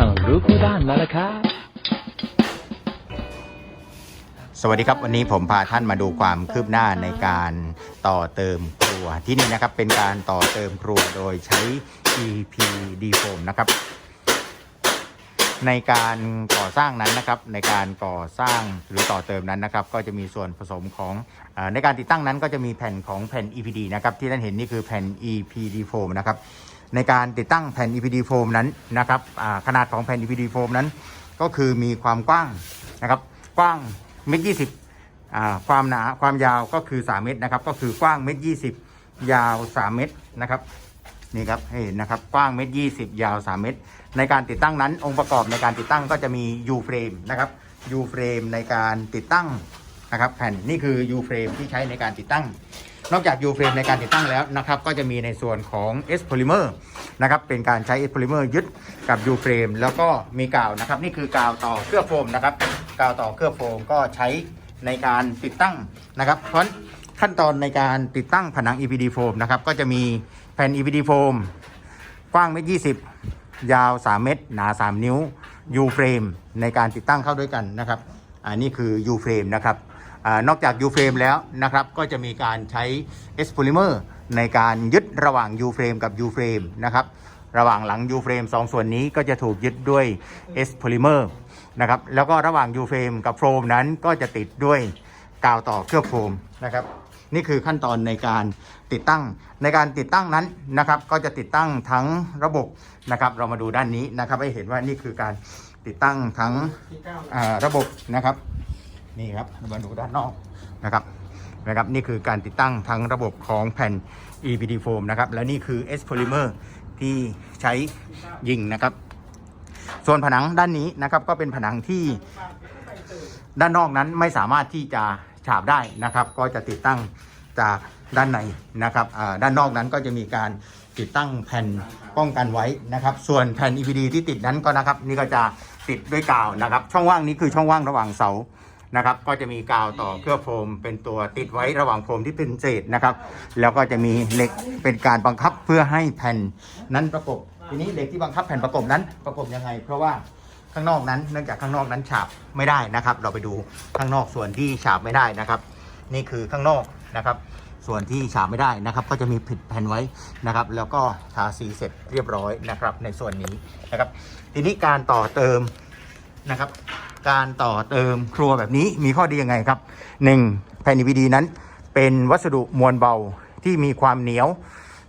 ช่างรู้คู่ด้านแล้วครับ สวัสดีครับวันนี้ผมพาท่านมาดูความคืบหน้าในการต่อเติมครัวที่นี่นะครับเป็นการต่อเติมครัวโดยใช้ EPD foam นะครับ ในการก่อสร้างนั้นนะครับ ในการก่อสร้างหรือต่อเติมนั้นนะครับ ก็จะมีส่วนผสมของอในการติดตั้งนั้นก็จะมีแผ่นของแผ่น EPD นะครับที่ท่านเห็นนี่คือแผ่น EPD foam นะครับ ในการติดตั้งแผ่น EPD foam นั้นนะครับขนาดของแผ่น EPD foam นั้น ก็คือมีความกว้างนะครับกว้างเมตรยี่สิบความหนาความยาวก็คือ3เมตรนะครับก็คือกว้างเมตรยี่สิบยาว 3 เมตรนะครับนี่ครับเห็นนะครับกว้างเมตรยี่สิบยาว 3 เมตร ในการติดตั้งนั้น องค์ประกอบในการติดตั้งก็จะมี U frame นะครับ U frame ในการติดตั้งนะครับแผ่นนี่คือ U frame ที่ใช้ในการติดตั้ง นอกจาก U frame ในการติดตั้งแล้วนะครับก็จะมีในส่วนของ S polymer นะครับเป็นการใช้ S polymer ยึดกับ U frame แล้วก็มีกาวนะครับ นี่คือกาวต่อเคลือบโฟมนะครับกาวต่อเคลือบโฟมก็ใช้ในการติดตั้งนะครับเพราะขั้นตอนในการติดตั้งผนัง EPD foam นะครับก็จะมีแผ่น EPD foam กว้างเมตรยี่สิบยาว 3 เมตร หนา 3 นิ้ว U frame ในการติดตั้งเข้าด้วยกันนะครับ อันนี้คือ U frame นะครับ อนอกจาก U frame แล้วนะครับก็จะมีการใช้ S polymer ในการยึดระหว่าง U frame กับ U frame นะครับระหว่างหลัง U frame สองส่วนนี้ก็จะถูกยึดด้วย S polymer นะครับแล้วก็ระหว่าง U frame กับโฟมนั้นก็จะติดด้วยกาวต่อเคลือบโฟมนะครับนี่คือขั้นตอนในการติดตั้ง ในการติดตั้งนั้นนะครับก็จะติดตั้งทั้งระบบนะครับ เรามาดูด้านนี้นะครับให้เห็นว่านี่คือการติดตั้งทั้งระบบนะครับ นี่ครับมาดูด้านนอกนะครับนะครับนี่คือการติดตั้งทั้งระบบของแผ่น EPD foam นะครับและนี่คือ S polymer ที่ใช้ยิงนะครับ ส่วนผนังด้านนี้นะครับก็เป็นผนังที่ด้านนอกนั้นไม่สามารถที่จะฉาบได้นะครับ ก็จะติดตั้งจากด้านในนะครับด้านนอกนั้นก็จะมีการติดตั้งแผ่นป้องกันไว้นะครับ ส่วนแผ่น EPD ที่ติดนั้นก็นะครับ นี่ก็จะติดด้วยกาวนะครับ ช่องว่างนี้คือช่องว่างระหว่างเสา นะครับ ก็จะมีกาวต่อเคลือบโฟมเป็นตัวติดไว้ระหว่างโฟมที่เป็นเศษนะครับ แล้วก็จะมีเหล็กเป็นการบังคับเพื่อให้แผ่นนั้นประกบ ทีนี้เหล็กที่บังคับแผ่นประกบนั้นประกบยังไง เพราะว่าข้างนอกนั้นเนื่องจากข้างนอกนั้นฉาบไม่ได้นะครับ เราไปดูข้างนอกส่วนที่ฉาบไม่ได้นะครับ นี่คือข้างนอกนะครับ ส่วนที่ฉาบไม่ได้นะครับ ก็จะมีผิดแผ่นไว้นะครับ แล้วก็ทาสีเสร็จเรียบร้อยนะครับ ในส่วนนี้นะครับ ทีนี้การต่อเติมนะครับ การต่อเติมครัวแบบนี้มีข้อดียังไงครับหนึ่งแผ่น EPD นั้น เป็นวัสดุมวลเบาที่มีความเหนียว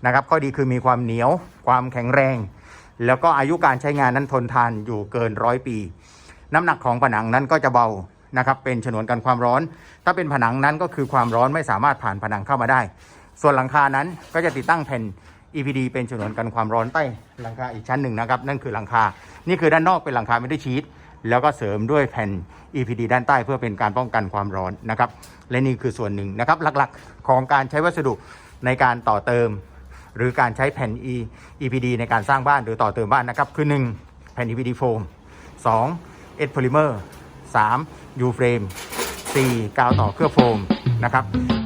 นะครับ ข้อดีคือมีความเหนียว ความแข็งแรง แล้วก็อายุการใช้งานนั้นทนทานอยู่เกินร้อยปี น้ำหนักของผนังนั้นก็จะเบานะครับ เป็นฉนวนกันความร้อน ถ้าเป็นผนังนั้นก็คือความร้อนไม่สามารถผ่านผนังเข้ามาได้ ส่วนหลังคานั้นก็จะติดตั้งแผ่น EPD เป็นฉนวนกันความร้อนใต้หลังคาอีกชั้นหนึ่งนะครับ นั่นคือหลังคา นี่คือด้านนอกเป็นหลังคาไม่ได้ชีต แล้วก็เสริมด้วยแผ่น EPD ด้านใต้เพื่อเป็นการป้องกันความร้อนนะครับและนี่คือส่วนหนึ่งนะครับหลักๆ ของการใช้วัสดุในการต่อเติม หรือการใช้แผ่น E EPD ในการสร้างบ้านหรือต่อเติมบ้านนะครับคือ 1 แผ่น EPD foam 2 S polymer 3 U frame 4 กาวต่อเคลือบโฟมนะครับ